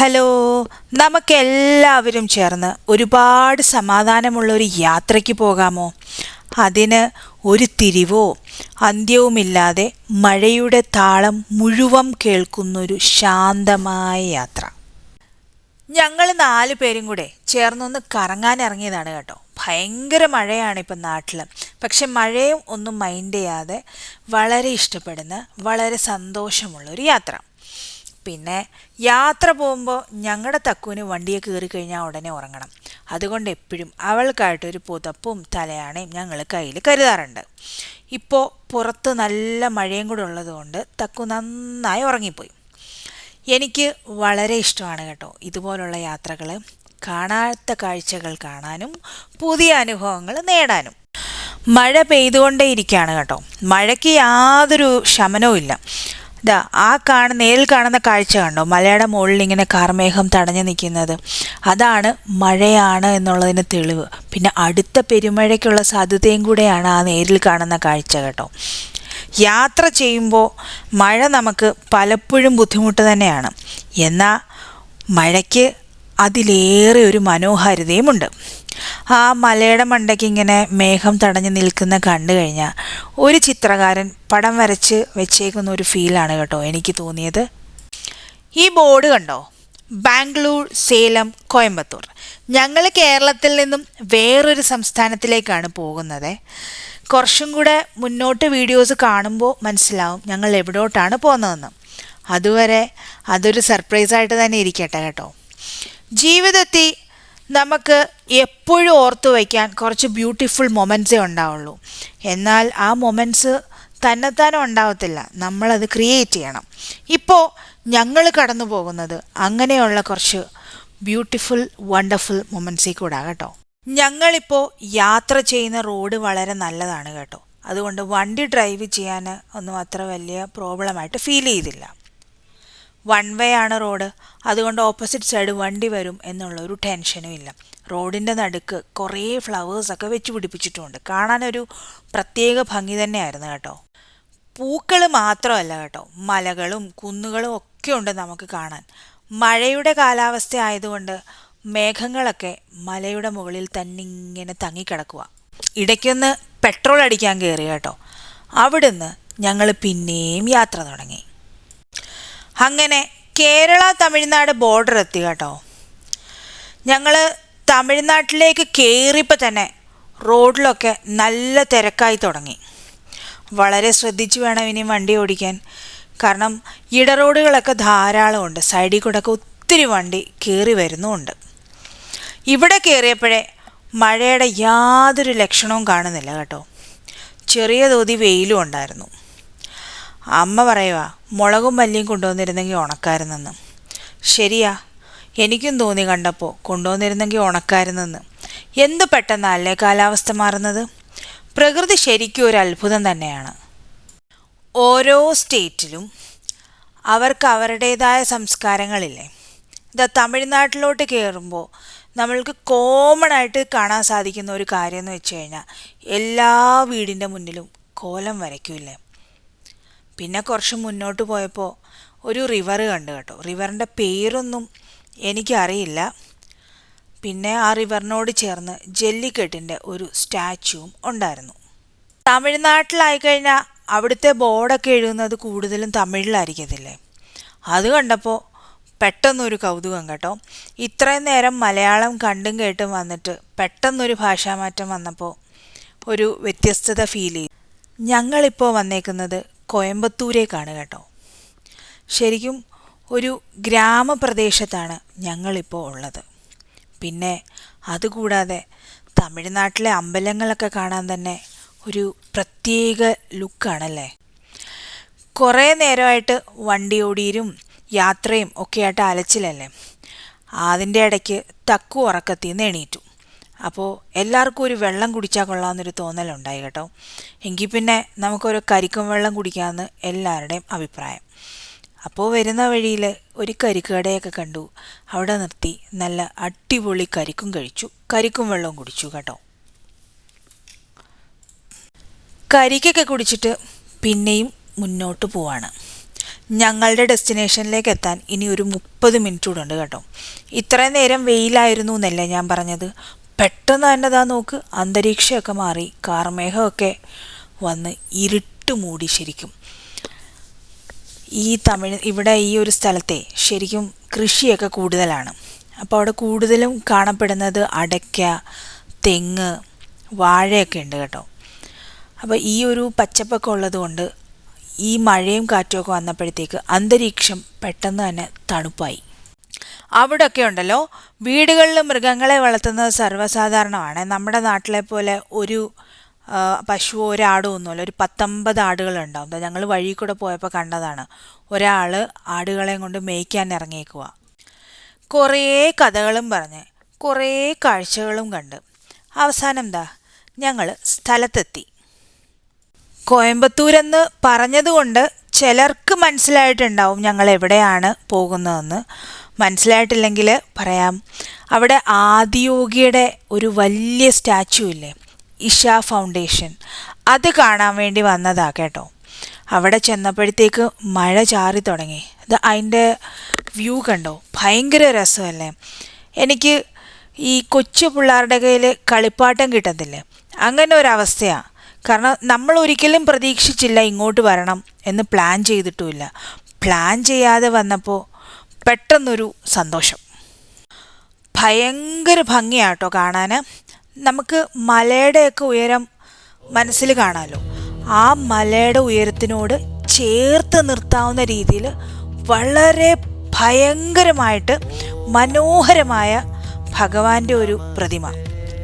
Hello നമുക്കെല്ലാവരും ചേർന്ന് ഒരുപാട് സമാധാനമുള്ള ഒരു യാത്രയ്ക്ക് പോകാമോ? അതിന് ഒരു തിരിവോ അന്ത്യവുമില്ലാതെ മഴയുടെ താളം മുഴുവൻ കേൾക്കുന്നൊരു ശാന്തമായ യാത്ര. ഞങ്ങൾ നാല് പേരും കൂടെ ചേർന്നൊന്ന് കറങ്ങാൻ ഇറങ്ങിയതാണ് കേട്ടോ. ഭയങ്കര മഴയാണ് ഇപ്പം നാട്ടിൽ പക്ഷെ മഴയും ഒന്നും മൈൻഡ് ചെയ്യാതെ വളരെ ഇഷ്ടപ്പെടുന്ന വളരെ സന്തോഷമുള്ള ഒരു യാത്ര. പിന്നെ യാത്ര പോകുമ്പോൾ ഞങ്ങളുടെ തക്കുവിന് വണ്ടിയെ കയറി കഴിഞ്ഞാൽ ഉടനെ ഉറങ്ങണം. അതുകൊണ്ട് എപ്പോഴും അവൾക്കായിട്ടൊരു പുതപ്പും തലയാണയും ഞങ്ങൾ കയ്യിൽ കരുതാറുണ്ട്. ഇപ്പോൾ പുറത്ത് നല്ല മഴയും കൂടെ ഉള്ളതുകൊണ്ട് തക്കു നന്നായി ഉറങ്ങിപ്പോയി. എനിക്ക് വളരെ ഇഷ്ടമാണ് കേട്ടോ ഇതുപോലുള്ള യാത്രകൾ കാണാത്ത കാഴ്ചകൾ കാണാനും പുതിയ അനുഭവങ്ങൾ നേടാനും. മഴ പെയ്തുകൊണ്ടേയിരിക്കുകയാണ് കേട്ടോ. മഴയ്ക്ക് യാതൊരു ശമനവും ഇല്ല ഇതാ ആ കാണ നേരിൽ കാണുന്ന കാഴ്ച കണ്ടോ? മലയുടെ മുകളിൽ ഇങ്ങനെ കാർമേഘം തടഞ്ഞു നിൽക്കുന്നത്. അതാണ് മഴയാണ് എന്നുള്ളതിന് തെളിവ്. പിന്നെ അടുത്ത പെരുമഴയ്ക്കുള്ള സാധ്യതയും കൂടെയാണ് ആ നേരിൽ കാണുന്ന കാഴ്ച കേട്ടോ. യാത്ര ചെയ്യുമ്പോൾ മഴ നമുക്ക് പലപ്പോഴും ബുദ്ധിമുട്ട് തന്നെയാണ്. എന്നാൽ മഴയ്ക്ക് അതിലേറെ ഒരു മനോഹാരിതയുമുണ്ട്. ആ മലയുടെ മണ്ടയ്ക്ക് ഇങ്ങനെ മേഘം തടഞ്ഞു നിൽക്കുന്ന കണ്ടു കഴിഞ്ഞാൽ ഒരു ചിത്രകാരൻ പടം വരച്ച് വെച്ചേക്കുന്ന ഒരു ഫീലാണ് കേട്ടോ എനിക്ക് തോന്നിയത്. ഈ ബോർഡ് കണ്ടോ? ബാംഗ്ലൂർ സേലം കോയമ്പത്തൂർ. ഞങ്ങൾ കേരളത്തിൽ നിന്നും വേറൊരു സംസ്ഥാനത്തിലേക്കാണ് പോകുന്നത്. കുറച്ചും കൂടെ മുന്നോട്ട് വീഡിയോസ് കാണുമ്പോൾ മനസ്സിലാവും ഞങ്ങൾ എവിടോട്ടാണ് പോകുന്നതെന്ന്. അതുവരെ അതൊരു സർപ്രൈസായിട്ട് തന്നെ ഇരിക്കട്ടെ കേട്ടോ. ജീവിതത്തിൽ നമുക്ക് എപ്പോഴും ഓർത്തു വയ്ക്കാൻ കുറച്ച് ബ്യൂട്ടിഫുൾ മൊമെന്റ്സേ ഉണ്ടാവുള്ളൂ. എന്നാൽ ആ മൊമെന്റ്സ് തന്നെത്താനും ഉണ്ടാവത്തില്ല. നമ്മളത് ക്രിയേറ്റ് ചെയ്യണം. ഇപ്പോൾ ഞങ്ങൾ കടന്നു പോകുന്നത് അങ്ങനെയുള്ള കുറച്ച് ബ്യൂട്ടിഫുൾ വണ്ടർഫുൾ മൊമെന്റ്സിൽ കൂടെ കേട്ടോ. ഞങ്ങളിപ്പോൾ യാത്ര ചെയ്യുന്ന റോഡ് വളരെ നല്ലതാണ് കേട്ടോ. അതുകൊണ്ട് വണ്ടി ഡ്രൈവ് ചെയ്യാൻ ഒന്നും അത്ര വലിയ പ്രോബ്ലമായിട്ട് ഫീൽ ചെയ്തില്ല. വൺ വേ ആണ് റോഡ്. അതുകൊണ്ട് ഓപ്പോസിറ്റ് സൈഡ് വണ്ടി വരും എന്നുള്ള ഒരു ടെൻഷനും ഇല്ല. റോഡിന്റെ നടുക്ക് കുറേ ഫ്ലവേഴ്സൊക്കെ വെച്ച് പിടിപ്പിച്ചിട്ടുമുണ്ട് കാണാനൊരു പ്രത്യേക ഭംഗി തന്നെയായിരുന്നു കേട്ടോ. പൂക്കൾ മാത്രമല്ല കേട്ടോ. മലകളും കുന്നുകളും ഒക്കെ ഉണ്ട് നമുക്ക് കാണാൻ. മഴയുടെ കാലാവസ്ഥ ആയതുകൊണ്ട് മേഘങ്ങളൊക്കെ മലയുടെ മുകളിൽ തന്നെ ഇങ്ങനെ തങ്ങിക്കിടക്കുക ഇടയ്ക്കൊന്ന് പെട്രോൾ അടിക്കാൻ കയറി കേട്ടോ. അവിടുന്ന് ഞങ്ങൾ പിന്നെയും യാത്ര തുടങ്ങി. അങ്ങനെ കേരള തമിഴ്നാട് ബോർഡർ എത്തി കേട്ടോ. ഞങ്ങൾ തമിഴ്നാട്ടിലേക്ക് കയറിയപ്പോൾ തന്നെ റോഡിലൊക്കെ നല്ല തിരക്കായി തുടങ്ങി. വളരെ ശ്രദ്ധിച്ച് വേണം ഇനി വണ്ടി ഓടിക്കാൻ. കാരണം ഇടറോഡുകളൊക്കെ ധാരാളമുണ്ട് സൈഡിൽ കൂടെ ഒക്കെ ഒത്തിരി വണ്ടി കയറി വരുന്നുമുണ്ട്. ഇവിടെ കയറിയപ്പോഴേ മഴയുടെ യാതൊരു ലക്ഷണവും കാണുന്നില്ല കേട്ടോ. ചെറിയ തോതി വെയിലും ഉണ്ടായിരുന്നു. അമ്മ പറയുക മുളകും മല്ലിയും കൊണ്ടുവന്നിരുന്നെങ്കിൽ ഉണക്കായിരുന്നെന്ന്. ശരിയാ എനിക്കും തോന്നി കണ്ടപ്പോൾ കൊണ്ടുവന്നിരുന്നെങ്കിൽ ഉണക്കായിരുന്നെന്ന്. എന്ത് പെട്ടെന്നല്ലേ കാലാവസ്ഥ മാറുന്നത്? പ്രകൃതി ശരിക്കും ഒരു അത്ഭുതം തന്നെയാണ്. ഓരോ സ്റ്റേറ്റിലും അവർക്ക് അവരുടേതായ സംസ്കാരങ്ങളില്ലേ. ഇതാ തമിഴ്നാട്ടിലോട്ട് കയറുമ്പോൾ നമ്മൾക്ക് കോമൺ ആയിട്ട് കാണാൻ സാധിക്കുന്ന ഒരു കാര്യം എന്ന് വെച്ച് കഴിഞ്ഞാൽ എല്ലാ വീടിന്റെ മുന്നിലും കോലം വരയ്ക്കൂലേ പിന്നെ കുറച്ച് മുന്നോട്ട് പോയപ്പോൾ ഒരു റിവർ കണ്ടു കേട്ടോ. റിവറിന്റെ പേരൊന്നും എനിക്കറിയില്ല. പിന്നെ ആ റിവറിനോട് ചേർന്ന് ജല്ലിക്കെട്ടിന്റെ ഒരു സ്റ്റാച്ചുവും ഉണ്ടായിരുന്നു. തമിഴ്നാട്ടിലായി കഴിഞ്ഞാൽ അവിടുത്തെ ബോർഡൊക്കെ എഴുതുന്നത് കൂടുതലും തമിഴിലായിരിക്കത്തില്ലേ? അത് കണ്ടപ്പോൾ പെട്ടെന്നൊരു കൗതുകം കേട്ടോ. ഇത്രയും നേരം മലയാളം കണ്ടും കേട്ടും വന്നിട്ട് പെട്ടെന്നൊരു ഭാഷാമാറ്റം വന്നപ്പോൾ ഒരു വ്യത്യസ്തത ഫീൽ ചെയ്തു. ഞങ്ങളിപ്പോൾ വന്നേക്കുന്നത് കോയമ്പത്തൂരേക്കാണ് കേട്ടോ. ശരിക്കും ഒരു ഗ്രാമപ്രദേശത്താണ് ഞങ്ങളിപ്പോൾ ഉള്ളത്. പിന്നെ അതുകൂടാതെ തമിഴ്നാട്ടിലെ അമ്പലങ്ങളൊക്കെ കാണാൻ തന്നെ ഒരു പ്രത്യേക ലുക്കാണല്ലേ? കുറേ നേരമായിട്ട് വണ്ടി ഓടിയിരും യാത്രയും ഒക്കെ ആയിട്ട് അലച്ചിലല്ലേ? അതിന്റെ ഇടയ്ക്ക് തക്കു ഉറക്കത്തിൽ നിന്ന് എണീറ്റു. അപ്പോൾ എല്ലാവർക്കും ഒരു വെള്ളം കുടിച്ചാൽ കൊള്ളാമെന്നൊരു തോന്നലുണ്ടായി കേട്ടോ. എങ്കിൽ പിന്നെ നമുക്കൊരു കരിക്കും വെള്ളം കുടിക്കാമെന്ന് എല്ലാവരുടെയും അഭിപ്രായം. അപ്പോൾ വരുന്ന വഴിയിൽ ഒരു കരിക്കടയൊക്കെ കണ്ടു. അവിടെ നിർത്തി നല്ല അടിപൊളി കരിക്കും കഴിച്ചു. കരിക്കും വെള്ളവും കുടിച്ചു കേട്ടോ. കരിക്കൊക്കെ കുടിച്ചിട്ട് പിന്നെയും മുന്നോട്ട് പോവാണ്. ഞങ്ങളുടെ ഡെസ്റ്റിനേഷനിലേക്ക് എത്താൻ ഇനി ഒരു മുപ്പത് മിനിറ്റ് കൂടെ ഉണ്ട് കേട്ടോ. ഇത്രയും നേരം വെയിലായിരുന്നു എന്നല്ലേ ഞാൻ പറഞ്ഞത്? പെട്ടെന്ന് തന്നെ നോക്ക് അന്തരീക്ഷമൊക്കെ മാറി കാർമേഘമൊക്കെ വന്ന് ഇരുട്ട് മൂടി ശരിക്കും. ഈ തമിഴ് ഇവിടെ ഈ ഒരു സ്ഥലത്തെ ശരിക്കും കൃഷിയൊക്കെ കൂടുതലാണ്. അപ്പോൾ അവിടെ കൂടുതലും കാണപ്പെടുന്നത് അടയ്ക്ക തെങ്ങ് വാഴയൊക്കെ ഉണ്ട് കേട്ടോ. അപ്പോൾ ഈ ഒരു പച്ചപ്പൊക്കെ ഉള്ളതുകൊണ്ട് ഈ മഴയും കാറ്റുമൊക്കെ വന്നപ്പോഴത്തേക്ക് അന്തരീക്ഷം പെട്ടെന്ന് തന്നെ തണുപ്പായി. അവിടെയൊക്കെ ഉണ്ടല്ലോ. വീടുകളിൽ മൃഗങ്ങളെ വളർത്തുന്നത് സർവസാധാരണമാണ്. നമ്മുടെ നാട്ടിലെ പോലെ ഒരു പശുവോ ഒരാടോ ഒന്നുമല്ല. ഒരു പത്തൊമ്പത് ആടുകളുണ്ടാവും ദാ ഞങ്ങൾ വഴി കൂടെ പോയപ്പോൾ കണ്ടതാണ്. ഒരാൾ ആടുകളെയും കൊണ്ട് മേയ്ക്കാൻ ഇറങ്ങിയേക്കുക കുറേ കഥകളും പറഞ്ഞ് കുറേ കാഴ്ചകളും കണ്ട്. അവസാനം എന്താ ഞങ്ങൾ സ്ഥലത്തെത്തി. കോയമ്പത്തൂരെന്ന് പറഞ്ഞതുകൊണ്ട് ചിലർക്ക് മനസ്സിലായിട്ടുണ്ടാവും ഞങ്ങൾ എവിടെയാണ് പോകുന്നതെന്ന്. മനസ്സിലായിട്ടില്ലെങ്കിൽ പറയാം. അവിടെ ആദിയോഗിയുടെ ഒരു വലിയ സ്റ്റാച്ചു ഇല്ലേ? ഇഷ ഫൗണ്ടേഷൻ. അത് കാണാൻ വേണ്ടി വന്നതാ കേട്ടോ. അവിടെ ചെന്നപ്പോഴത്തേക്ക് മഴ ചാറി തുടങ്ങി. ഇത് അതിന്റെ വ്യൂ കണ്ടോ? ഭയങ്കര രസമല്ലേ? എനിക്ക് ഈ കൊച്ചു പിള്ളേരുടെ കയ്യിൽ കളിപ്പാട്ടം കിട്ടത്തില്ലേ? അങ്ങനെ ഒരവസ്ഥയാണ് കാരണം നമ്മൾ ഒരിക്കലും പ്രതീക്ഷിച്ചില്ല ഇങ്ങോട്ട് വരണം എന്ന് പ്ലാൻ ചെയ്തിട്ടുമില്ല. പ്ലാൻ ചെയ്യാതെ വന്നപ്പോൾ പെട്ടെന്നൊരു സന്തോഷം. ഭയങ്കര ഭംഗിയാട്ടോ കാണാൻ നമുക്ക് മലയുടെയൊക്കെ ഉയരം മനസ്സിൽ കാണാമല്ലോ ആ മലയുടെ ഉയരത്തിനോട് ചേർത്ത് നിർത്താവുന്ന രീതിയിൽ വളരെ ഭയങ്കരമായിട്ട് മനോഹരമായ ഭഗവാന്റെ ഒരു പ്രതിമ.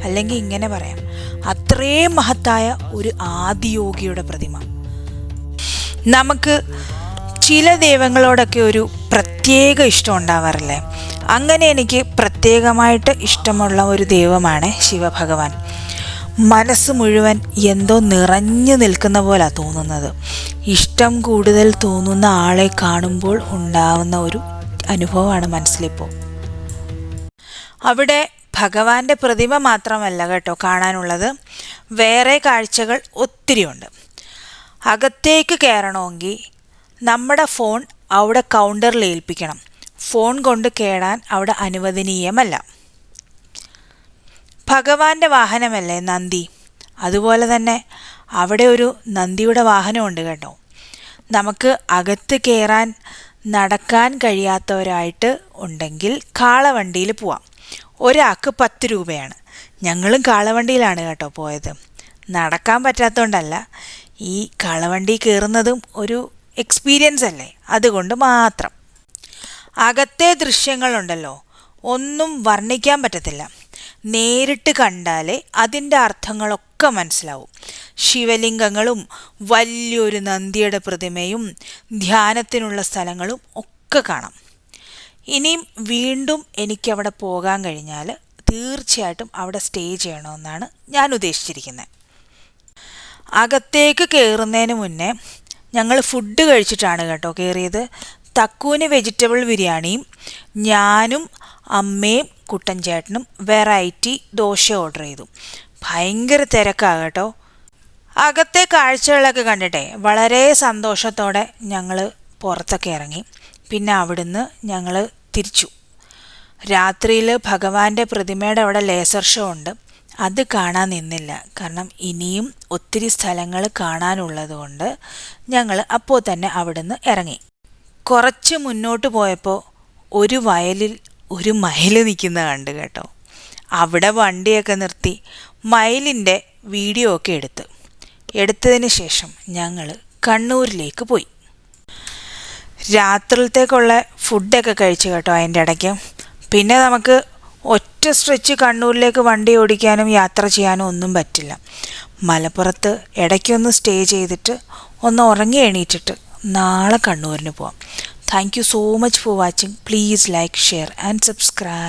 അല്ലെങ്കിൽ ഇങ്ങനെ പറയാം അത്രയും മഹത്തായ ഒരു ആദിയോഗിയുടെ പ്രതിമ. നമുക്ക് ചില ദൈവങ്ങളോടൊക്കെ ഒരു പ്രത്യേക ഇഷ്ടം ഉണ്ടാവാറില്ലേ? അങ്ങനെ എനിക്ക് പ്രത്യേകമായിട്ട് ഇഷ്ടമുള്ള ഒരു ദൈവമാണ് ശിവഭഗവാൻ. മനസ്സ് മുഴുവൻ എന്തോ നിറഞ്ഞു നിൽക്കുന്ന പോലെ തോന്നുന്നത്. ഇഷ്ടം കൂടുതൽ തോന്നുന്ന ആളെ കാണുമ്പോൾ ഉണ്ടാവുന്ന ഒരു അനുഭവമാണ് മനസ്സിലിപ്പോൾ അവിടെ ഭഗവാന്റെ പ്രതിമ മാത്രമല്ല കേട്ടോ കാണാനുള്ളത്. വേറെ കാഴ്ചകൾ ഒത്തിരിയുണ്ട്. അകത്തേക്ക് കയറണമെങ്കിൽ നമ്മുടെ ഫോൺ അവിടെ കൗണ്ടറിൽ ഏൽപ്പിക്കണം. ഫോൺ കൊണ്ട് കേടാൻ അവിടെ അനുവദനീയമല്ല. ഭഗവാന്റെ വാഹനമല്ലേ നന്ദി? അതുപോലെ തന്നെ അവിടെ ഒരു നന്ദിയുടെ വാഹനമുണ്ട് കേട്ടോ. നമുക്ക് അകത്ത് കയറാൻ നടക്കാൻ കഴിയാത്തവരായിട്ട് ഉണ്ടെങ്കിൽ കാളവണ്ടിയിൽ പോവാം. ഒരാൾക്ക് പത്ത് രൂപയാണ്. ഞങ്ങളും കാളവണ്ടിയിലാണ് കേട്ടോ പോയത്. നടക്കാൻ പറ്റാത്തതുകൊണ്ടല്ല. ഈ കാളവണ്ടി കയറുന്നതും ഒരു എക്സ്പീരിയൻസ് അല്ലേ? അതുകൊണ്ട് മാത്രം. അകത്തെ ദൃശ്യങ്ങളുണ്ടല്ലോ ഒന്നും വർണിക്കാൻ പറ്റത്തില്ല. നേരിട്ട് കണ്ടാലേ അതിന്റെ അർത്ഥങ്ങളൊക്കെ മനസ്സിലാവും. ശിവലിംഗങ്ങളും വലിയൊരു നന്ദിയുടെ പ്രതിമയും ധ്യാനത്തിനുള്ള സ്ഥലങ്ങളും ഒക്കെ കാണാം. ഇനിയും വീണ്ടും എനിക്കവിടെ പോകാൻ കഴിഞ്ഞാൽ തീർച്ചയായിട്ടും അവിടെ സ്റ്റേ ചെയ്യണമെന്നാണ് ഞാൻ ഉദ്ദേശിച്ചിരിക്കുന്നത്. അകത്തേക്ക് കയറുന്നതിന് മുന്നേ ഞങ്ങൾ ഫുഡ് കഴിച്ചിട്ടാണ് കേട്ടോ കയറിയത് തക്കൂന് വെജിറ്റബിൾ ബിരിയാണിയും ഞാനും അമ്മയും കുട്ടൻ ചേട്ടനും വെറൈറ്റി ദോശ ഓർഡർ ചെയ്തു. ഭയങ്കര തിരക്കാണ് കേട്ടോ. അകത്തെ കാഴ്ചകളൊക്കെ കണ്ടിട്ടെ വളരെ സന്തോഷത്തോടെ ഞങ്ങൾ പുറത്തൊക്കെ ഇറങ്ങി. പിന്നെ അവിടുന്ന് ഞങ്ങൾ തിരിച്ചു. രാത്രിയിൽ ഭഗവാന്റെ പ്രതിമയുടെ അവിടെ ലേസർ ഷോ ഉണ്ട്. അത് കാണാൻ നിന്നില്ല. കാരണം ഇനിയും ഒത്തിരി സ്ഥലങ്ങൾ കാണാനുള്ളതുകൊണ്ട് ഞങ്ങൾ അപ്പോൾ തന്നെ അവിടുന്ന് ഇറങ്ങി. കുറച്ച് മുന്നോട്ട് പോയപ്പോൾ ഒരു വയലിൽ ഒരു മയിൽ നിൽക്കുന്നത് കണ്ട് കേട്ടോ. അവിടെ വണ്ടിയൊക്കെ നിർത്തി മയിലിന്റെ വീഡിയോ ഒക്കെ എടുത്ത്. എടുത്തതിന് ശേഷം ഞങ്ങൾ കണ്ണൂരിലേക്ക് പോയി. രാത്രിയിലത്തേക്കുള്ള ഫുഡൊക്കെ കഴിച്ചു കേട്ടോ അതിന്റെ ഇടയ്ക്ക്. പിന്നെ നമുക്ക് ഒറ്റ സ്ട്രെച്ച് കണ്ണൂരിലേക്ക് വണ്ടി ഓടിക്കാനും യാത്ര ചെയ്യാനും ഒന്നും പറ്റില്ല. മലപ്പുറത്ത് ഇടയ്ക്കൊന്ന് സ്റ്റേ ചെയ്തിട്ട് ഒന്ന് ഉറങ്ങി എണീറ്റിട്ട് നാളെ കണ്ണൂരിന് പോവാം. Thank you so much for watching please like share and subscribe